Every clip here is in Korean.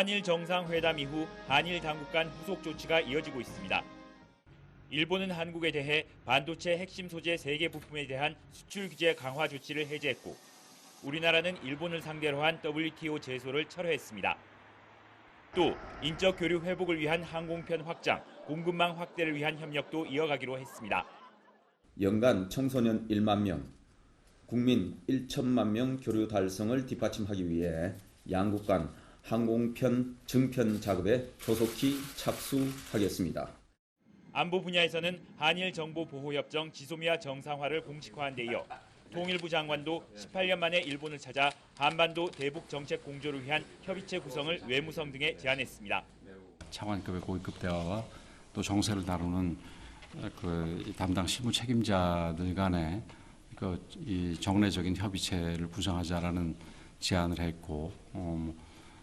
한일 정상회담 이후 한일 당국 간 후속 조치가 이어지고 있습니다. 일본은 한국에 대해 반도체 핵심 소재 3개 부품에 대한 수출 규제 강화 조치를 해제했고 우리나라는 일본을 상대로 한 WTO 제소를 철회했습니다. 또 인적 교류 회복을 위한 항공편 확장, 공급망 확대를 위한 협력도 이어가기로 했습니다. 연간 청소년 1만 명, 국민 1천만 명 교류 달성을 뒷받침하기 위해 양국 간 항공편 증편 작업에 조속히 착수하겠습니다. 안보 분야에서는 한일 정보 보호 협정 지소미아 정상화를 공식화한 데 이어 통일부 장관도 18년 만에 일본을 찾아 한반도 대북 정책 공조를 위한 협의체 구성을 외무성 등에 제안했습니다. 차관급의 고위급 대화와 또 정세를 다루는 그 담당 실무 책임자들 간의 그이 정례적인 협의체를 구성하자라는 제안을 했고 어,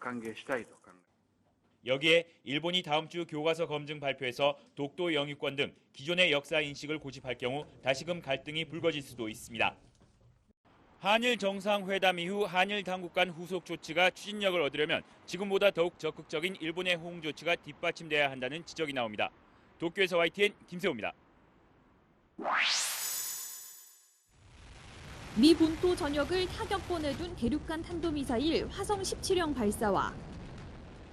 歓迎したいと考えます。 여기에 일본이 다음 주 교과서 검증 발표에서 독도 영유권 등 기존의 역사 인식을 고집할 경우 다시금 갈등이 불거질 수도 있습니다. 한일 정상회담 이후 한일 당국 간 후속 조치가 추진력을 얻으려면 지금보다 더욱 적극적인 일본의 호응 조치가 뒷받침돼야 한다는 지적이 나옵니다. 도쿄에서 YTN 김세호입니다. 미 본토 전역을 타격권에 둔 대륙간 탄도미사일 화성 17형 발사와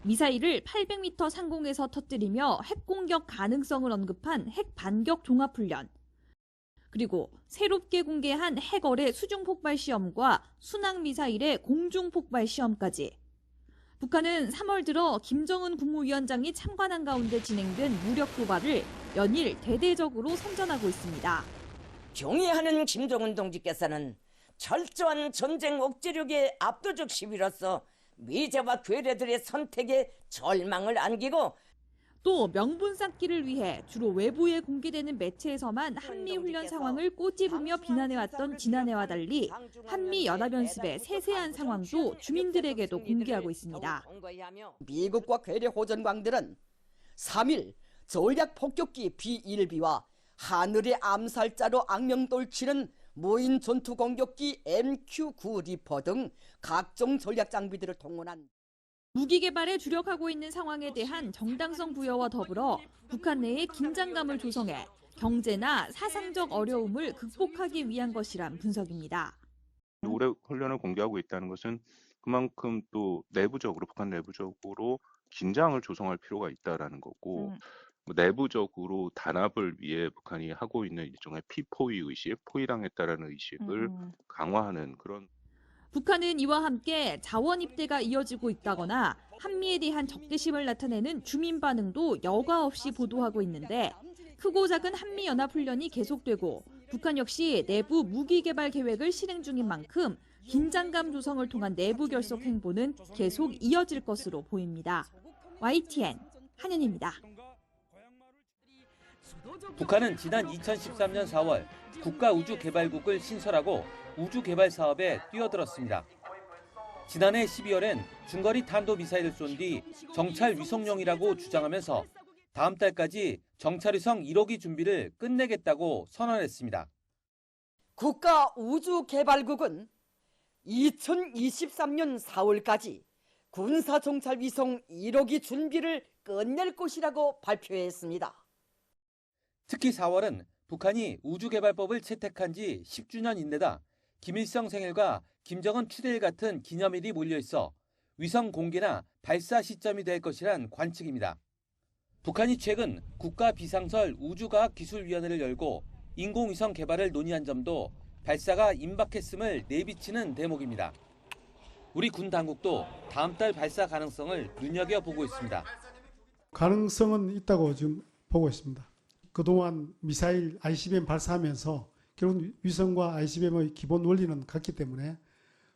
미사일을 800m 상공에서 터뜨리며 핵 공격 가능성을 언급한 핵 반격 종합훈련. 그리고 새롭게 공개한 핵어뢰 수중 폭발 시험과 순항 미사일의 공중 폭발 시험까지. 북한은 3월 들어 김정은 국무위원장이 참관한 가운데 진행된 무력 도발을 연일 대대적으로 선전하고 있습니다. 경의하는 김정은 동지께서는 철저한 전쟁 억제력의 압도적 시위로서 미제와 괴뢰들의 선택에 절망을 안기고 또 명분 쌓기를 위해 주로 외부에 공개되는 매체에서만 한미 훈련 상황을 꼬집으며 비난해왔던 지난해와 달리 한미 연합연습의 세세한 상황도 주민들에게도 공개하고 있습니다. 미국과 괴뢰 호전광들은 3일 전략 폭격기 B-1B와 하늘의 암살자로 악명 떨치는 무인 전투 공격기 MQ-9 리퍼 등 각종 전략 장비들을 동원한 무기 개발에 주력하고 있는 상황에 대한 정당성 부여와 더불어 북한 내의 긴장감을 조성해 경제나 사상적 어려움을 극복하기 위한 것이란 분석입니다. 올해 훈련을 공개하고 있다는 것은 그만큼 또 내부적으로 북한 내부적으로 긴장을 조성할 필요가 있다라는 거고 음. 뭐 내부적으로 단합을 위해 북한이 하고 있는 일종의 피포위 의식, 포위당했다라는 의식을 음. 강화하는 그런 북한은 이와 함께 자원 입대가 이어지고 있다거나 한미에 대한 적대심을 나타내는 주민 반응도 여과 없이 보도하고 있는데 크고 작은 한미 연합 훈련이 계속되고 북한 역시 내부 무기 개발 계획을 실행 중인 만큼 긴장감 조성을 통한 내부 결속 행보는 계속 이어질 것으로 보입니다. YTN 한현입니다. 북한은 지난 2013년 4월 국가우주개발국을 신설하고 우주개발 사업에 뛰어들었습니다. 지난해 12월엔 중거리 탄도미사일을 쏜 뒤 정찰 위성용이라고 주장하면서 다음 달까지 정찰위성 1호기 준비를 끝내겠다고 선언했습니다. 국가우주개발국은 2023년 4월까지 군사정찰위성 1호기 준비를 끝낼 것이라고 발표했습니다. 특히 4월은 북한이 우주개발법을 채택한 지 10주년인데다 김일성 생일과 김정은 추대일 같은 기념일이 몰려 있어 위성 공개나 발사 시점이 될 것이란 관측입니다. 북한이 최근 국가 비상설 우주과학기술위원회를 열고 인공위성 개발을 논의한 점도 발사가 임박했음을 내비치는 대목입니다. 우리 군 당국도 다음 달 발사 가능성을 눈여겨보고 있습니다. 가능성은 있다고 지금 보고 있습니다. 그동안 미사일 ICBM 발사하면서 결국 위성과 ICBM의 기본 원리는 같기 때문에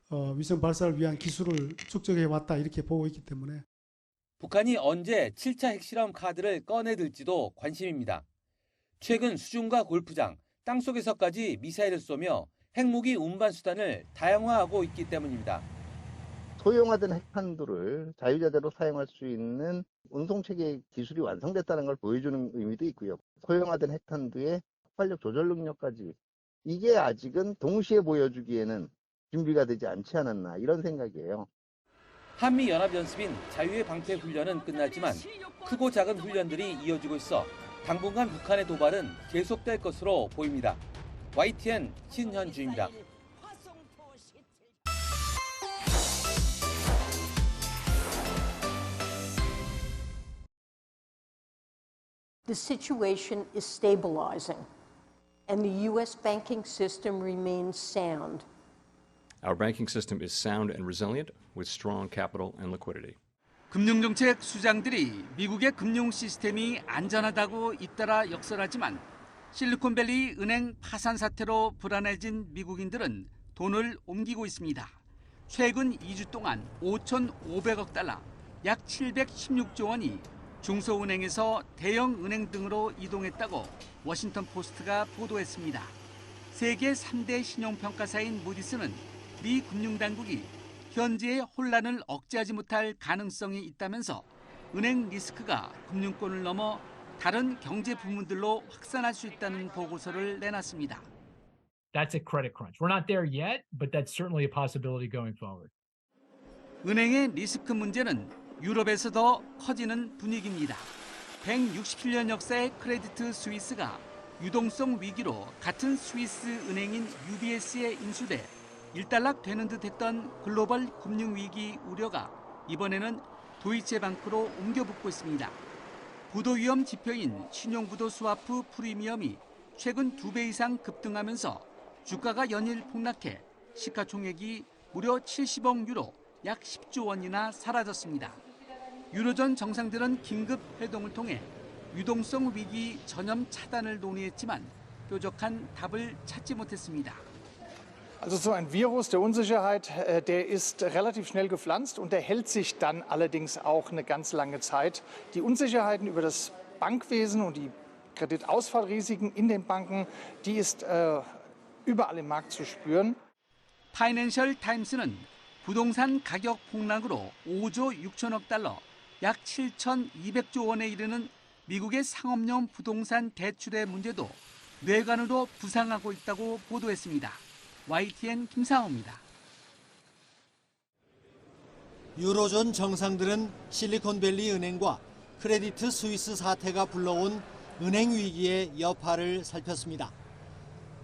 어, 위성 발사를 위한 기술을 축적해 왔다 이렇게 보고 있기 때문에 북한이 언제 7차 핵실험 카드를 꺼내들지도 관심입니다. 최근 수중과 골프장, 땅속에서까지 미사일을 쏘며 핵무기 운반 수단을 다양화하고 있기 때문입니다. 소형화된 핵탄두를 자유자재로 사용할 수 있는 운송체계 기술이 완성됐다는 걸 보여주는 의미도 있고요. 소형화된 핵탄두의 폭발력 조절 능력까지 이게 아직은 동시에 보여주기에는 준비가 되지 않지 않았나 이런 생각이에요. 한미 연합 연습인 자유의 방패 훈련은 끝났지만 크고 작은 훈련들이 이어지고 있어 당분간 북한의 도발은 계속될 것으로 보입니다. YTN 신현주입니다. The situation is stabilizing, and the U.S. banking system remains sound. Our banking system is sound and resilient with strong capital and liquidity. 금융정책 수장들이 미국의 금융 시스템이 안전하다고 잇따라 역설하지만 실리콘밸리 은행 파산 사태로 불안해진 미국인들은 돈을 옮기고 있습니다. 최근 2주 동안 5,500억 달러, 약 716조 원이 중소은행에서 대형 은행 등으로 이동했다고 워싱턴 포스트가 보도했습니다. 세계 3대 신용평가사인 무디스는 미 금융당국이 현재의 혼란을 억제하지 못할 가능성이 있다면서 은행 리스크가 금융권을 넘어 다른 경제 부문들로 확산할 수 있다는 보고서를 내놨습니다. That's a credit crunch. We're not there yet, but that's certainly a possibility going forward. 은행의 리스크 문제는 유럽에서 더 커지는 분위기입니다. 167년 역사의 크레디트 스위스가 유동성 위기로 같은 스위스 은행인 UBS에 인수돼 일단락 되는 듯 했던 글로벌 금융위기 우려가 이번에는 도이체방크로 옮겨붙고 있습니다. 부도 위험 지표인 신용부도 스와프 프리미엄이 최근 두배 이상 급등하면서 주가가 연일 폭락해 시가총액이 무려 70억 유로 약 10조 원이나 사라졌습니다. 유로존 정상들은 긴급 회동을 통해 유동성 위기 전염 차단을 논의했지만 뾰족한 답을 찾지 못했습니다. Also so ein Virus der Unsicherheit, äh, der ist relativ schnell gepflanzt und der hält sich dann allerdings auch eine ganz lange Zeit. Die Unsicherheiten über das Bankwesen und die Kreditausfallrisiken in den Banken, die ist äh, überall im Markt zu spüren. 파이낸셜 타임스는 부동산 가격 폭락으로 5조 6천억 달러, 약 7,200조 원에 이르는 미국의 상업용 부동산 대출의 문제도 뇌관으로 부상하고 있다고 보도했습니다. YTN 김상호입니다. 유로존 정상들은 실리콘밸리 은행과 크레디트 스위스 사태가 불러온 은행 위기의 여파를 살폈습니다.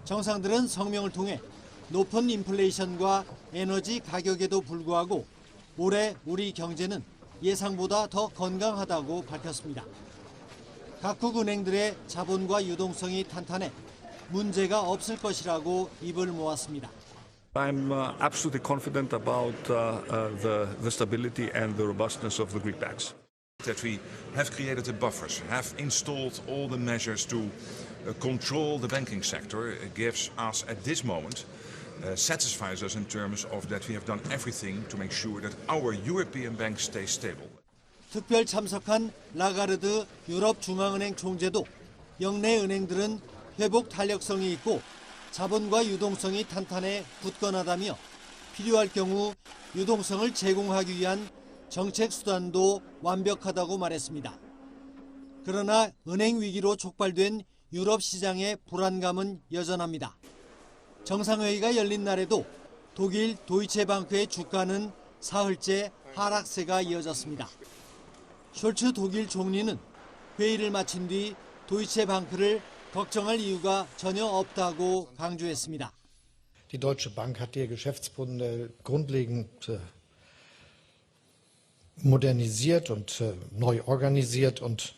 정상들은 성명을 통해 높은 인플레이션과 에너지 가격에도 불구하고 올해 우리 경제는 예상보다 더 건강하다고 밝혔습니다. 각국 은행들의 자본과 유동성이 탄탄해 문제가 없을 것이라고 입을 모았습니다. I'm uh, absolutely confident about uh, uh, the, the stability and the robustness of the Greek banks. That we have created the buffers, have installed all the measures to uh, control the banking sector it gives us at this moment uh, satisfies us in terms of that we have done everything to make sure that our European banks stay stable. 특별 참석한 라가르드 유럽 중앙은행 총재도 영내 은행들은 회복 탄력성이 있고 자본과 유동성이 탄탄해 굳건하다며 필요할 경우 유동성을 제공하기 위한 정책 수단도 완벽하다고 말했습니다. 그러나 은행 위기로 촉발된 유럽 시장의 불안감은 여전합니다. 정상회의가 열린 날에도 독일 도이체방크의 주가는 사흘째 하락세가 이어졌습니다. 숄츠 독일 총리는 회의를 마친 뒤 도이체방크를 걱정할 이유가 전혀 없다고 강조했습니다. Die Deutsche Bank hat ihr Geschäftsmodell grundlegend äh, modernisiert und äh, neu organisiert und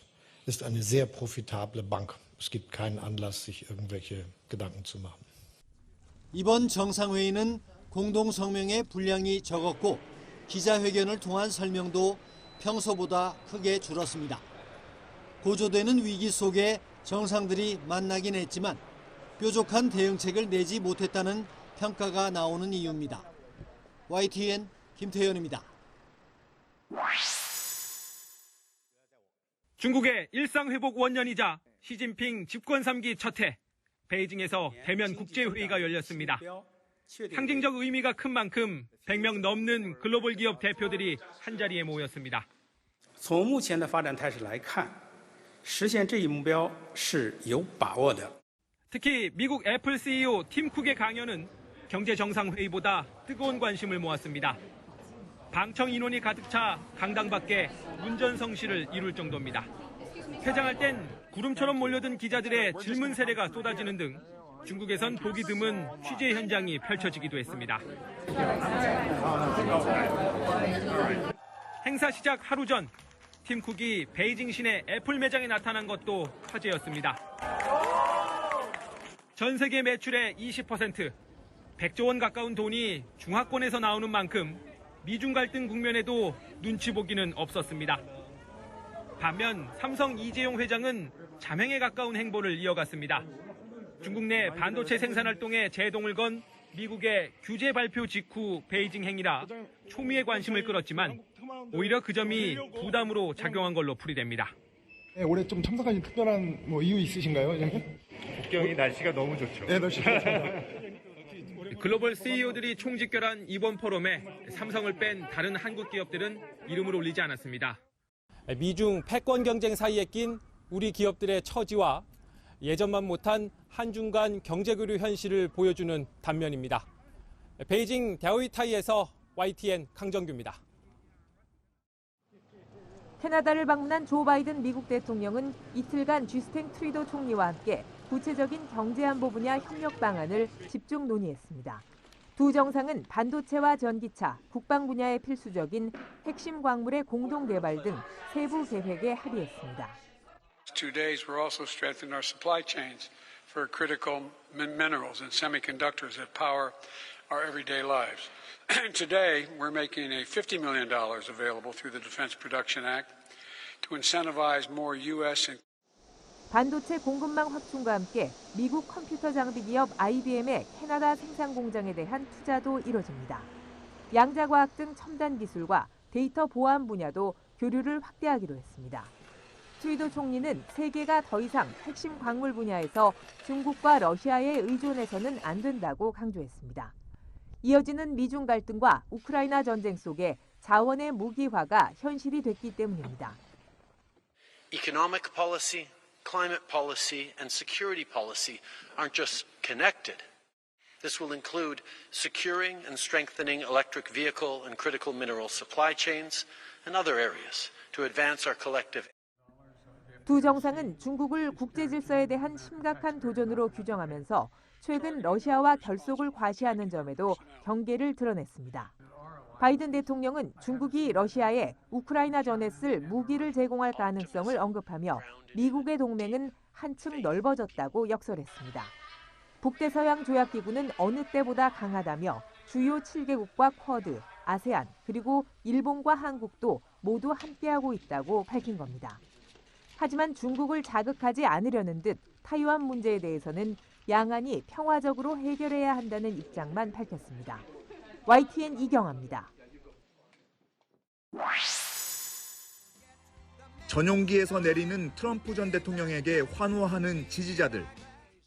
ist eine sehr profitable Bank. Es gibt keinen Anlass, sich irgendwelche Gedanken zu machen. 이번 정상회의는 공동 성명의 분량이 적었고 기자회견을 통한 설명도 평소보다 크게 줄었습니다. 고조되는 위기 속에 정상들이 만나긴 했지만 뾰족한 대응책을 내지 못했다는 평가가 나오는 이유입니다. YTN 김태현입니다. 중국의 일상회복 원년이자 시진핑 집권 3기 첫 해, 베이징에서 대면 국제회의가 열렸습니다. 상징적 의미가 큰 만큼 100명 넘는 글로벌 기업 대표들이 한자리에 모였습니다. 从目前的发展态势来看，实现这一目标是有把握的。 특히 미국 애플 CEO 팀 쿡의 강연은 경제 정상회의보다 뜨거운 관심을 모았습니다. 방청 인원이 가득 차 강당 밖에 운전성시를 이룰 정도입니다. 회장할 땐 구름처럼 몰려든 기자들의 질문 세례가 쏟아지는 등 중국에선 보기 드문 취재 현장이 펼쳐지기도 했습니다. 행사 시작 하루 전 팀 쿡이 베이징 시내 애플 매장에 나타난 것도 화제였습니다. 전 세계 매출의 20%, 100조 원 가까운 돈이 중화권에서 나오는 만큼 미중 갈등 국면에도 눈치 보기는 없었습니다. 반면 삼성 이재용 회장은 자맹에 가까운 행보를 이어갔습니다. 중국 내 반도체 생산 활동에 제동을 건 미국의 규제 발표 직후 베이징 행위라 초미의 관심을 끌었지만 오히려 그 점이 부담으로 작용한 걸로 풀이됩니다. 네, 올해 좀 참석하신 특별한 뭐 이유 있으신가요? 국경이 날씨가 너무 좋죠. 네, 날씨 좋습니다. 글로벌 CEO들이 총집결한 이번 포럼에 삼성을 뺀 다른 한국 기업들은 이름을 올리지 않았습니다. 미중 패권 경쟁 사이에 낀 우리 기업들의 처지와 예전만 못한 한중 간 경제 교류 현실을 보여주는 단면입니다. 베이징 대오이타이에서 YTN 강정규입니다. 캐나다를 방문한 조 바이든 미국 대통령은 이틀간 쥐스탱 트리도 총리와 함께 구체적인 경제안보 분야 협력 방안을 집중 논의했습니다. 두 정상은 반도체와 전기차, 국방 분야에 필수적인 핵심 광물의 공동 개발 등 세부 계획에 합의했습니다. Two days, we're also strengthening our supply chains for critical min- minerals and semiconductors that power our everyday lives. Today, we're making a $50 million available through the Defense Production Act to incentivize more U.S. and 반도체 공급망 확충과 함께 미국 컴퓨터 장비 기업 IBM의 캐나다 생산 공장에 대한 투자도 이뤄집니다. 양자과학 등 첨단 기술과 데이터 보안 분야도 교류를 확대하기로 했습니다. 트리도 총리는 세계가 더 이상 핵심 광물 분야에서 중국과 러시아에 의존해서는 안 된다고 강조했습니다. 이어지는 미중 갈등과 우크라이나 전쟁 속에 자원의 무기화가 현실이 됐기 때문입니다. Economic policy, climate policy, and security policy aren't just connected. This will include securing and strengthening electric vehicle and critical mineral supply chains and other areas to advance our collective 두 정상은 중국을 국제 질서에 대한 심각한 도전으로 규정하면서 최근 러시아와 결속을 과시하는 점에도 경계를 드러냈습니다. 바이든 대통령은 중국이 러시아에 우크라이나 전에 쓸 무기를 제공할 가능성을 언급하며 미국의 동맹은 한층 넓어졌다고 역설했습니다. 북대서양 조약기구는 어느 때보다 강하다며 주요 7개국과 쿼드, 아세안, 그리고 일본과 한국도 모두 함께하고 있다고 밝힌 겁니다. 하지만 중국을 자극하지 않으려는 듯 타이완 문제에 대해서는 양안이 평화적으로 해결해야 한다는 입장만 밝혔습니다. YTN 이경아입니다. 전용기에서 내리는 트럼프 전 대통령에게 환호하는 지지자들.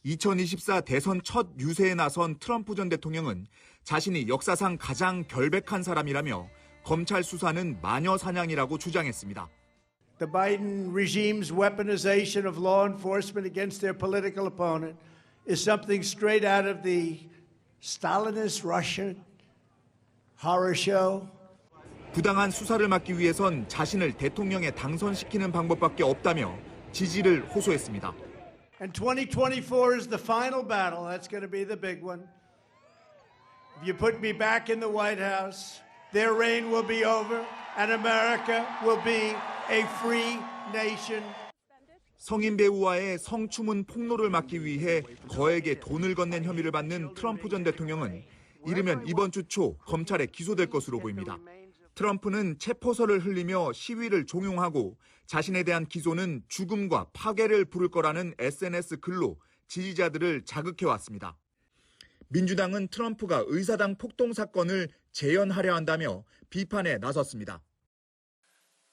2024 대선 첫 유세에 나선 트럼프 전 대통령은 자신이 역사상 가장 결백한 사람이라며 검찰 수사는 마녀 사냥이라고 주장했습니다. The Biden regime's weaponization of law enforcement against their political opponent is something straight out of the Stalinist Russian horror show. 부당한 수사를 막기 위해선 자신을 대통령에 당선시키는 방법밖에 없다며 지지를 호소했습니다. And 2024 is the final battle. That's going to be the big one. If you put me back in the White House, their reign will be over and America will be a free nation. 성인 배우와의 성추문 폭로를 막기 위해 거액의 돈을 건넨 혐의를 받는 트럼프 전 대통령은 이르면 이번 주 초 검찰에 기소될 것으로 보입니다. 트럼프는 체포서를 흘리며 시위를 종용하고 자신에 대한 기소는 죽음과 파괴를 부를 거라는 SNS 글로 지지자들을 자극해 왔습니다. 민주당은 트럼프가 의사당 폭동 사건을 재연하려 한다며 비판에 나섰습니다.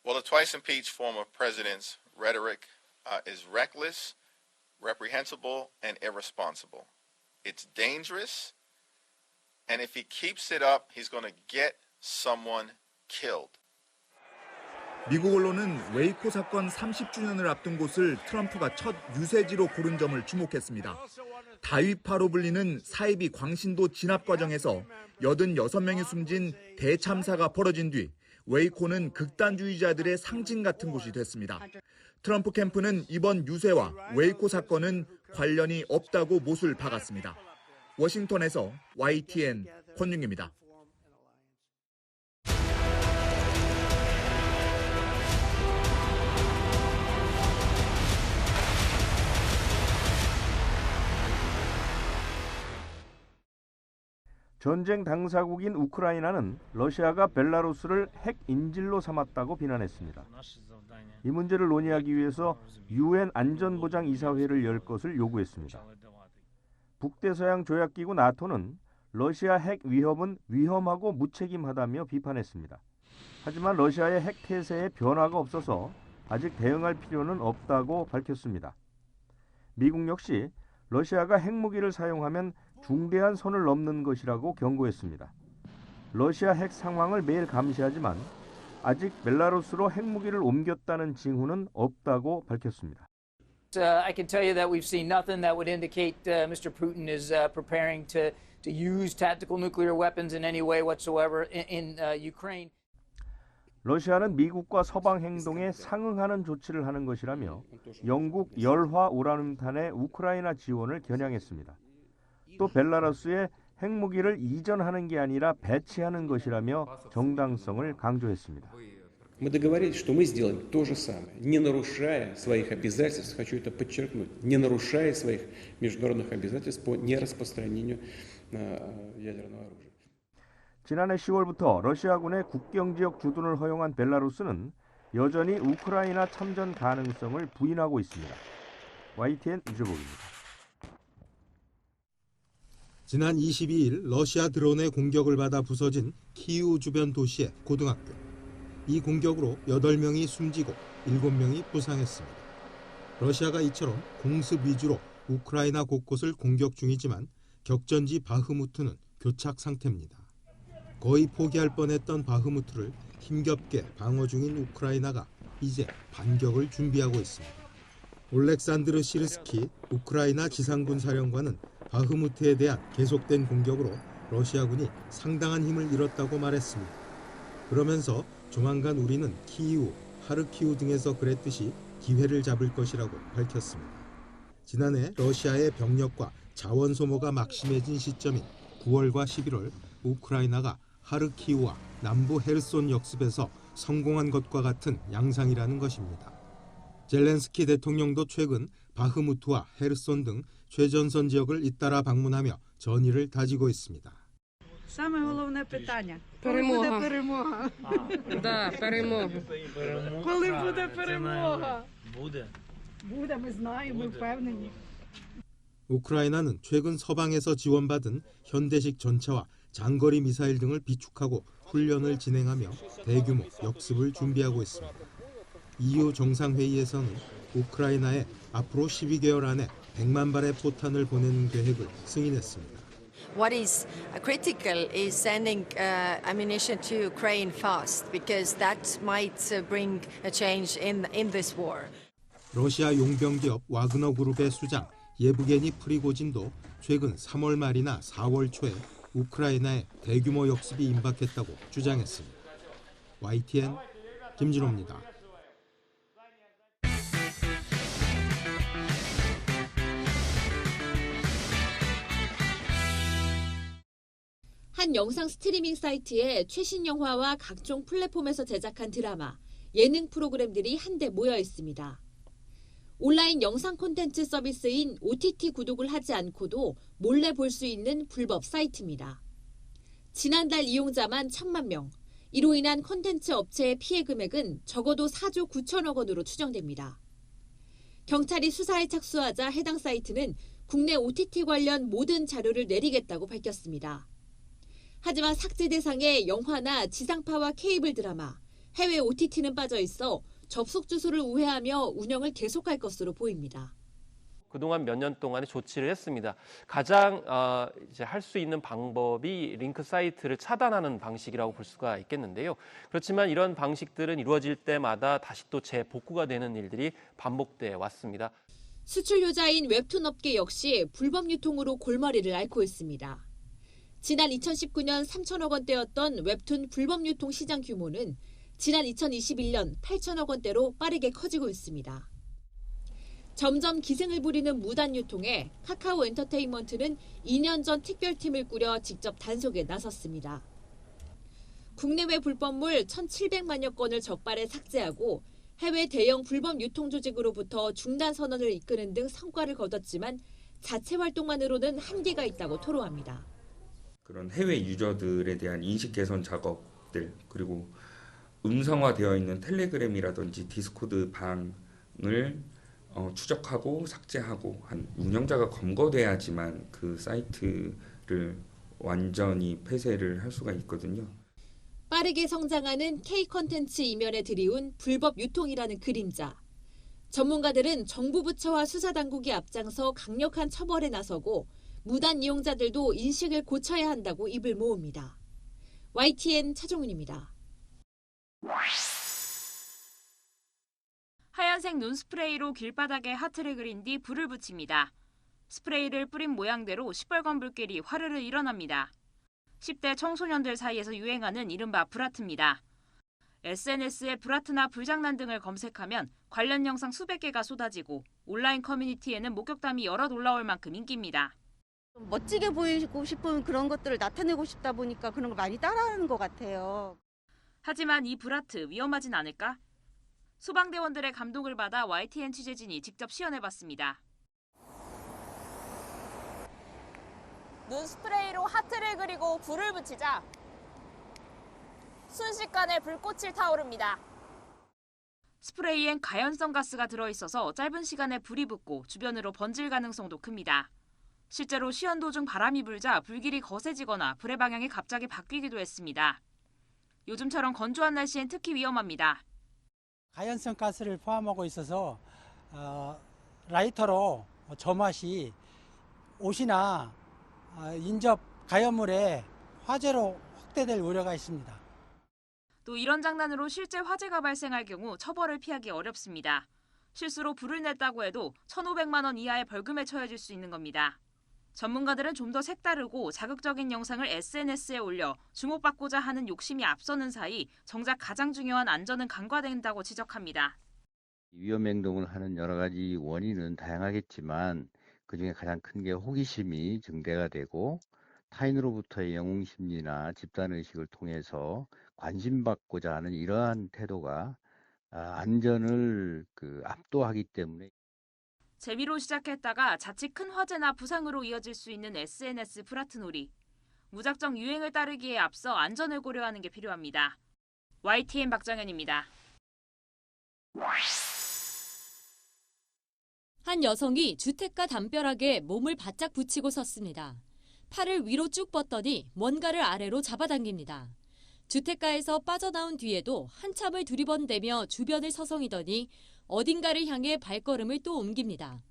Well, the twice impeached former president's rhetoric uh, is reckless, reprehensible, and irresponsible. It's dangerous, and if he keeps it up, he's going to get someone killed. 미국 언론은 웨이코 사건 30주년을 앞둔 곳을 트럼프가 첫 유세지로 고른 점을 주목했습니다. 다위파로 불리는 사이비 광신도 진압 과정에서 86명이 숨진 대참사가 벌어진 뒤 웨이코는 극단주의자들의 상징 같은 곳이 됐습니다. 트럼프 캠프는 이번 유세와 웨이코 사건은 관련이 없다고 못을 박았습니다. 워싱턴에서 YTN 권윤입니다. 전쟁 당사국인 우크라이나는 러시아가 벨라루스를 핵 인질로 삼았다고 비난했습니다. 이 문제를 논의하기 위해서 유엔 안전보장 이사회를 열 것을 요구했습니다. 북대서양 조약기구 나토는 러시아 핵 위협은 위험하고 무책임하다며 비판했습니다. 하지만 러시아의 핵 태세에 변화가 없어서 아직 대응할 필요는 없다고 밝혔습니다. 미국 역시 러시아가 핵무기를 사용하면 중대한 선을 넘는 것이라고 경고했습니다. 러시아 핵 상황을 매일 감시하지만 아직 벨라루스로 핵무기를 옮겼다는 징후는 없다고 밝혔습니다. Uh, I can tell you that we've seen nothing that would indicate uh, Mr. Putin is uh, preparing to, to use tactical nuclear weapons in any way whatsoever in, in uh, Ukraine. 러시아는 미국과 서방 행동에 상응하는 조치를 하는 것이라며 영국 열화 우라늄탄의 우크라이나 지원을 겨냥했습니다. 또 벨라루스에 핵무기를 이전하는 게 아니라 배치하는 것이라며 정당성을 강조했습니다. Мы договорились, что мы сделаем то же самое, не нарушая своих обязательств, хочу это подчеркнуть, не нарушая своих международных обязательств по нераспространению ядерного оружия. 지난해 10월부터 러시아군의 국경 지역 주둔을 허용한 벨라루스는 여전히 우크라이나 참전 가능성을 부인하고 있습니다. YTN 유재복입니다. 지난 22일 러시아 드론의 공격을 받아 부서진 키우 주변 도시의 고등학교. 이 공격으로 8명이 숨지고 7명이 부상했습니다. 러시아가 이처럼 공습 위주로 우크라이나 곳곳을 공격 중이지만 격전지 바흐무트는 교착 상태입니다. 거의 포기할 뻔했던 바흐무트를 힘겹게 방어 중인 우크라이나가 이제 반격을 준비하고 있습니다. 올렉산드르 시르스키 우크라이나 지상군 사령관은 바흐무트에 대한 계속된 공격으로 러시아군이 상당한 힘을 잃었다고 말했습니다. 그러면서 조만간 우리는 키이우, 하르키우 등에서 그랬듯이 기회를 잡을 것이라고 밝혔습니다. 지난해 러시아의 병력과 자원 소모가 막심해진 시점인 9월과 11월 우크라이나가 하르키우와 남부 헤르손 역습에서 성공한 것과 같은 양상이라는 것입니다. 젤렌스키 대통령도 최근 바흐무트와 헤르손 등 최전선 지역을 잇따라 방문하며 전의를 다지고 있습니다. Саме головне питання. Перемога. Коли буде перемога? Да, перемога. Коли буде перемога? Буде. Буде, ми знаємо, ми впевнені. 우크라이나는 최근 서방에서 지원받은 현대식 전차와 장거리 미사일 등을 비축하고 훈련을 진행하며 대규모 역습을 준비하고 있습니다. EU 정상회의에서는 우크라이나에 앞으로 12개월 안에 100만 발의 포탄을 보내는 계획을 승인했습니다. What is critical is sending uh, ammunition to Ukraine fast because that might uh, bring a change in, in this war. 러시아 용병 기업 와그너 그룹의 수장 예브게니 프리고진도 최근 3월 말이나 4월 초에 우크라이나에 대규모 역습이 임박했다고 주장했습니다. YTN 김진호입니다. 한 영상 스트리밍 사이트에 최신 영화와 각종 플랫폼에서 제작한 드라마, 예능 프로그램들이 한데 모여 있습니다. 온라인 영상 콘텐츠 서비스인 OTT 구독을 하지 않고도 몰래 볼 수 있는 불법 사이트입니다. 지난달 이용자만 천만 명, 이로 인한 콘텐츠 업체의 피해 금액은 적어도 4조 9천억 원으로 추정됩니다. 경찰이 수사에 착수하자 해당 사이트는 국내 OTT 관련 모든 자료를 내리겠다고 밝혔습니다. 하지만 삭제 대상에 영화나 지상파와 케이블 드라마, 해외 OTT는 빠져 있어 접속 주소를 우회하며 운영을 계속할 것으로 보입니다. 그동안 몇 년 동안에 조치를 했습니다. 가장 어, 이제 할 수 있는 방법이 링크 사이트를 차단하는 방식이라고 볼 수가 있겠는데요. 그렇지만 이런 방식들은 이루어질 때마다 다시 또 재복구가 되는 일들이 반복돼 왔습니다. 수출효자인 웹툰 업계 역시 불법 유통으로 골머리를 앓고 있습니다. 지난 2019년 3천억 원대였던 웹툰 불법 유통 시장 규모는 지난 2021년 8천억 원대로 빠르게 커지고 있습니다. 점점 기승을 부리는 무단 유통에 카카오 엔터테인먼트는 2년 전 특별팀을 꾸려 직접 단속에 나섰습니다. 국내외 불법물 1,700만여 건을 적발해 삭제하고 해외 대형 불법 유통 조직으로부터 중단 선언을 이끄는 등 성과를 거뒀지만 자체 활동만으로는 한계가 있다고 토로합니다. 그런 해외 유저들에 대한 인식 개선 작업들 그리고 음성화되어 있는 텔레그램이라든지 디스코드 방을 어, 추적하고 삭제하고 한 운영자가 검거돼야지만 그 사이트를 완전히 폐쇄를 할 수가 있거든요. 빠르게 성장하는 K 컨텐츠 이면에 들이운 불법 유통이라는 그림자. 전문가들은 정부 부처와 수사 당국이 앞장서 강력한 처벌에 나서고 무단 이용자들도 인식을 고쳐야 한다고 입을 모읍니다. YTN 차종훈입니다. 하얀색 눈 스프레이로 길바닥에 하트를 그린 뒤 불을 붙입니다. 스프레이를 뿌린 모양대로 시뻘건 불길이 화르르 일어납니다. 10대 청소년들 사이에서 유행하는 이른바 브라트입니다. SNS에 브라트나 불장난 등을 검색하면 관련 영상 수백 개가 쏟아지고 온라인 커뮤니티에는 목격담이 여럿 올라올 만큼 인기입니다. 멋지게 보이고 싶은 그런 것들을 나타내고 싶다 보니까 그런 걸 많이 따라하는 것 같아요. 하지만 이 브라트 위험하진 않을까? 소방대원들의 감독을 받아 YTN 취재진이 직접 시연해봤습니다. 눈 스프레이로 하트를 그리고 불을 붙이자 순식간에 불꽃이 타오릅니다. 스프레이엔 가연성 가스가 들어있어서 짧은 시간에 불이 붙고 주변으로 번질 가능성도 큽니다. 실제로 시연 도중 바람이 불자 불길이 거세지거나 불의 방향이 갑자기 바뀌기도 했습니다. 요즘처럼 건조한 날씨엔 특히 위험합니다. 가연성 가스를 포함하고 있어서 어, 라이터로 점화시 옷이나 어, 인접 가연물에 화재로 확대될 우려가 있습니다. 또 이런 장난으로 실제 화재가 발생할 경우 처벌을 피하기 어렵습니다. 실수로 불을 냈다고 해도 1,500만 원 이하의 벌금에 처해질 수 있는 겁니다. 전문가들은 좀 더 색다르고 자극적인 영상을 SNS에 올려 주목받고자 하는 욕심이 앞서는 사이 정작 가장 중요한 안전은 간과된다고 지적합니다. 위험 행동을 하는 여러 가지 원인은 다양하겠지만 그중에 가장 큰 게 호기심이 증대가 되고 타인으로부터의 영웅심리나 집단의식을 통해서 관심받고자 하는 이러한 태도가 안전을 그 압도하기 때문에 재미로 시작했다가 자칫 큰 화재나 부상으로 이어질 수 있는 SNS 브라트놀이. 무작정 유행을 따르기에 앞서 안전을 고려하는 게 필요합니다. YTN 박정현입니다. 한 여성이 주택가 담벼락에 몸을 바짝 붙이고 섰습니다. 팔을 위로 쭉 뻗더니 뭔가를 아래로 잡아당깁니다. 주택가에서 빠져나온 뒤에도 한참을 두리번대며 주변을 서성이더니 어딘가를 향해 발걸음을 또 옮깁니다.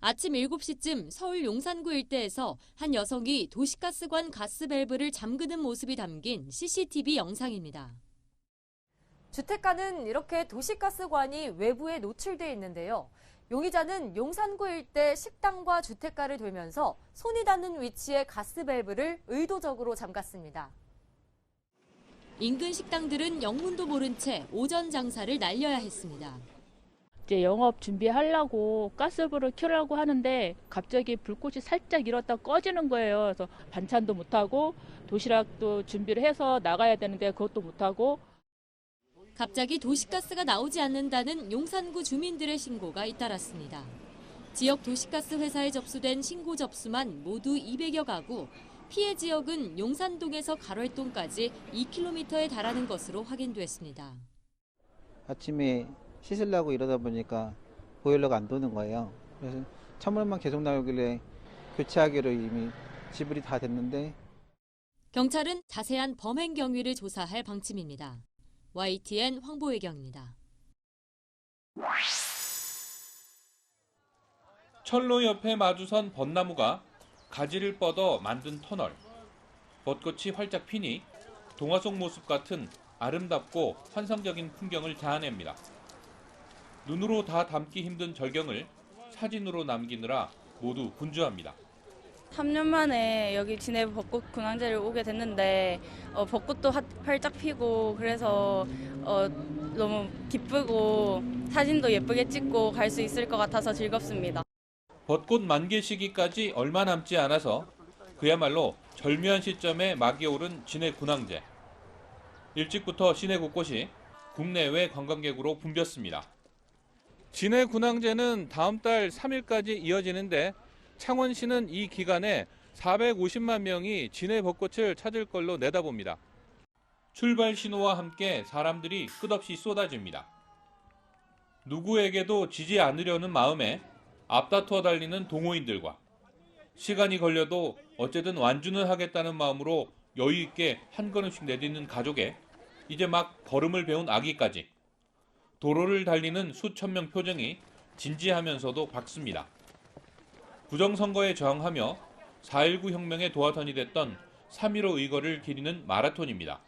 아침 7시쯤 서울 용산구 일대에서 한 여성이 도시가스관 가스밸브를 잠그는 모습이 담긴 CCTV 영상입니다. 주택가는 이렇게 도시가스관이 외부에 노출돼 있는데요. 용의자는 용산구 일대 식당과 주택가를 돌면서 손이 닿는 위치에 가스밸브를 의도적으로 잠갔습니다. 인근 식당들은 영문도 모른 채 오전 장사를 날려야 했습니다. 이제 영업 준비하려고 가스불을 켜려고 하는데 갑자기 불꽃이 살짝 일었다 꺼지는 거예요. 그래서 반찬도 못하고 도시락도 준비를 해서 나가야 되는데 그것도 못하고 갑자기 도시가스가 나오지 않는다는 용산구 주민들의 신고가 잇따랐습니다. 지역 도시가스 회사에 접수된 신고 접수만 모두 200여 가구, 피해 지역은 용산동에서 가로회동까지 2km에 달하는 것으로 확인됐습니다. 아침에 씻으려고 이러다 보니까 보일러가 안 도는 거예요. 그래서 찬물만 계속 나오길래 교체하기로 이미 지불이 다 됐는데 경찰은 자세한 범행 경위를 조사할 방침입니다. YTN 황보혜경입니다. 철로 옆에 마주선 벚나무가 가지를 뻗어 만든 터널. 벚꽃이 활짝 피니 동화 속 모습 같은 아름답고 환상적인 풍경을 자아냅니다. 눈으로 다 담기 힘든 절경을 사진으로 남기느라 모두 분주합니다. 3년 만에 여기 진해 벚꽃 군항제를 오게 됐는데 어, 벚꽃도 하- 활짝 피고 그래서 어, 너무 기쁘고 사진도 예쁘게 찍고 갈 수 있을 것 같아서 즐겁습니다. 벚꽃 만개 시기까지 얼마 남지 않아서 그야말로 절묘한 시점에 막이 오른 진해 군항제. 일찍부터 시내 곳곳이 국내외 관광객으로 붐볐습니다. 진해 군항제는 다음 달 3일까지 이어지는데 창원시는 이 기간에 450만 명이 진해 벚꽃을 찾을 걸로 내다봅니다. 출발 신호와 함께 사람들이 끝없이 쏟아집니다. 누구에게도 지지 않으려는 마음에 앞다투어 달리는 동호인들과 시간이 걸려도 어쨌든 완주는 하겠다는 마음으로 여유 있게 한 걸음씩 내딛는 가족에 이제 막 걸음을 배운 아기까지 도로를 달리는 수천 명 표정이 진지하면서도 밝습니다. 부정선거에 저항하며 4.19 혁명의 도화선이 됐던 3.15 의거를 기리는 마라톤입니다.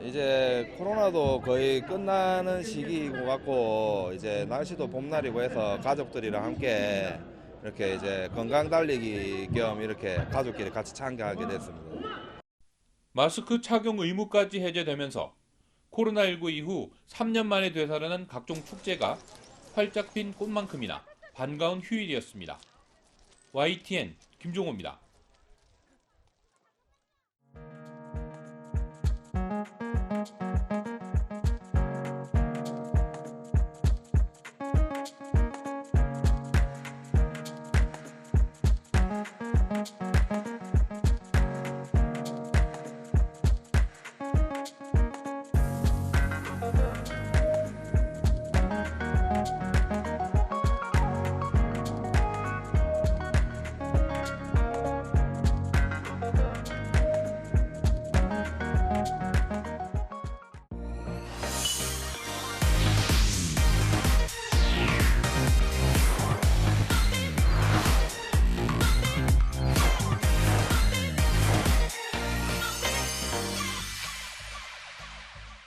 이제 코로나도 거의 끝나는 시기인 것 같고 이제 날씨도 봄날이고 해서 가족들이랑 함께 이렇게 이제 건강 달리기 겸 이렇게 가족끼리 같이 참가하게 됐습니다. 마스크 착용 의무까지 해제되면서 코로나19 이후 3년 만에 되살아난 각종 축제가 활짝 핀 꽃만큼이나 반가운 휴일이었습니다. YTN 김종호입니다.